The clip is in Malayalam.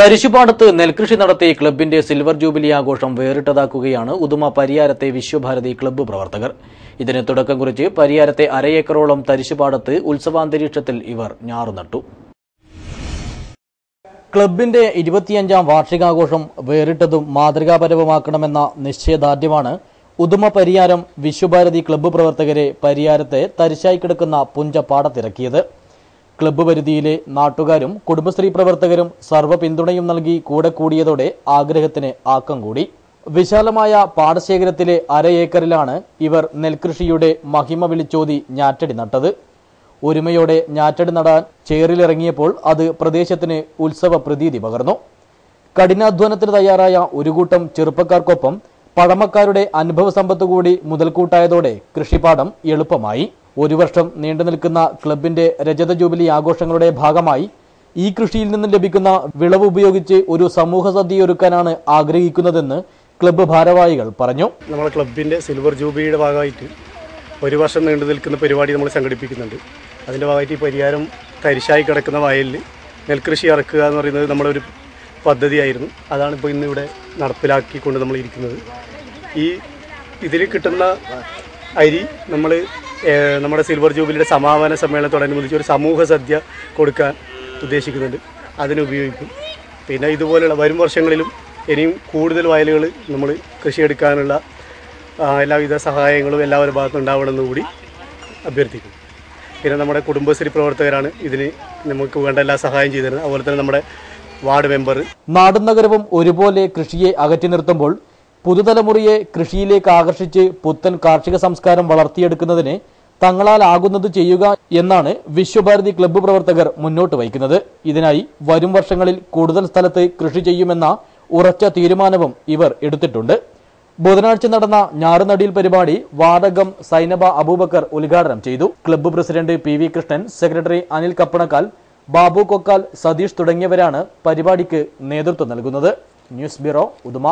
തരിശുപാടത്ത് നെൽകൃഷി നടത്തി ക്ലബിന്റെ സിൽവർ ജൂബിലി ആഘോഷം വേറിട്ടതാക്കുകയാണ് ഉദുമ പരിയാരത്തെ വിശ്വഭാരതി ക്ലബ്ബ് പ്രവർത്തകർ. ഇതിന് തുടക്കം കുറിച്ച് പരിയാരത്തെ അരയേക്കറോളം തരിശുപാടത്ത് ഉത്സവാന്തരീക്ഷത്തിൽ ഇവർ ഞാറുനട്ടു ക്ലബിന്റെ ഇരുപത്തിയഞ്ചാം വാർഷികാഘോഷം വേറിട്ടതും മാതൃകാപരവുമാക്കണമെന്ന നിശ്ചയദാർഢ്യമാണ് ഉദുമ പരിയാരം വിശ്വഭാരതി ക്ലബ്ബ് പ്രവർത്തകരെ പരിയാരത്തെ തരിശായി കിടക്കുന്ന പുഞ്ചപ്പാടത്തിറക്കിയത്. ക്ലബ്ബ് പരിധിയിലെ നാട്ടുകാരും കുടുംബശ്രീ പ്രവർത്തകരും സർവ പിന്തുണയും നൽകി കൂടെ കൂടിയതോടെ ആഗ്രഹത്തിന് ആക്കം കൂടി. വിശാലമായ പാടശേഖരത്തിലെ അര ഏക്കറിലാണ് ഇവർ നെൽകൃഷിയുടെ മഹിമ വിളിച്ചോതി ഞാറ്റടി നട്ടത്. ഒരുമയോടെ ഞാറ്റടി നടാൻ ചേറിലിറങ്ങിയപ്പോൾ അത് പ്രദേശത്തിന് ഉത്സവ പ്രതീതി പകർന്നു. കഠിനാധ്വാനത്തിന് തയ്യാറായ ഒരു കൂട്ടം ചെറുപ്പക്കാർക്കൊപ്പം പഴമക്കാരുടെ അനുഭവ സമ്പത്ത് കൂടി മുതൽക്കൂട്ടായതോടെ കൃഷിപാഠം എളുപ്പമായി. ഒരു വർഷം നീണ്ടു നിൽക്കുന്ന ക്ലബിന്റെ രജത ജൂബിലി ആഘോഷങ്ങളുടെ ഭാഗമായി ഈ കൃഷിയിൽ നിന്ന് ലഭിക്കുന്ന വിളവ് ഉപയോഗിച്ച് ഒരു സമൂഹ സദ്യ ഒരുക്കാനാണ് ആഗ്രഹിക്കുന്നതെന്ന് ക്ലബ്ബ് ഭാരവാഹികൾ പറഞ്ഞു. നമ്മുടെ ക്ലബിന്റെ സിൽവർ ജൂബിലിയുടെ ഭാഗമായിട്ട് ഒരു വർഷം നീണ്ടു നിൽക്കുന്ന പരിപാടി നമ്മൾ സംഘടിപ്പിക്കുന്നുണ്ട്. അതിന്റെ ഭാഗമായിട്ട് ഈ പരിഹാരം തരിശായി കിടക്കുന്ന വയലിൽ നെൽകൃഷി ഇറക്കുക എന്ന് പറയുന്നത് നമ്മുടെ ഒരു പദ്ധതിയായിരുന്നു. അതാണ് ഇപ്പോൾ ഇന്ന് ഇവിടെ നടപ്പിലാക്കിക്കൊണ്ട് നമ്മൾ ഇരിക്കുന്നത്. ഈ ഇതിൽ കിട്ടുന്ന അരി നമ്മൾ നമ്മുടെ സിൽവർ ജൂബിലിയുടെ സമാപന സമ്മേളനത്തോടനുബന്ധിച്ച് ഒരു സമൂഹ സദ്യ കൊടുക്കാൻ ഉദ്ദേശിക്കുന്നുണ്ട്. അതിനുപയോഗിക്കും പിന്നെ ഇതുപോലെയുള്ള വരും വർഷങ്ങളിലും ഇനിയും കൂടുതൽ വയലുകൾ നമ്മൾ കൃഷിയെടുക്കാനുള്ള എല്ലാവിധ സഹായങ്ങളും എല്ലാവരുടെ ഭാഗത്തും ഉണ്ടാവണമെന്ന് കൂടി അഭ്യർത്ഥിക്കും പിന്നെ നമ്മുടെ കുടുംബശ്രീ പ്രവർത്തകരാണ് ഇതിന് നമുക്ക് വേണ്ട എല്ലാ സഹായം ചെയ്തിരുന്നത്. അതുപോലെ തന്നെ നമ്മുടെ വാർഡ് മെമ്പർ നാടും നഗരവും ഒരുപോലെ കൃഷിയെ അകറ്റി നിർത്തുമ്പോൾ പുതുതലമുറയെ കൃഷിയിലേക്ക് ആകർഷിച്ച് പുത്തൻ കാർഷിക സംസ്കാരം വളർത്തിയെടുക്കുന്നതിന് തങ്ങളാൽ ആകുന്നത് ചെയ്യുക എന്നാണ് വിശ്വഭാരതി ക്ലബ്ബ് പ്രവർത്തകർ മുന്നോട്ട് വയ്ക്കുന്നത്. ഇതിനായി വരും വർഷങ്ങളിൽ കൂടുതൽ സ്ഥലത്ത് കൃഷി ചെയ്യുമെന്ന ഉറച്ച തീരുമാനവും ഇവർ എടുത്തിട്ടുണ്ട്. ബുധനാഴ്ച നടന്ന ഞാറുനടിയിൽ പരിപാടി വാടകം സൈനബ അബൂബക്കർ ഉദ്ഘാടനം ചെയ്തു. Club president P V Krishnan secretary Anil Kappanakkal Babu Kokkal Satheesh തുടങ്ങിയവരാണ് പരിപാടിക്ക് നേതൃത്വം നൽകുന്നത്. News bureau Uduma.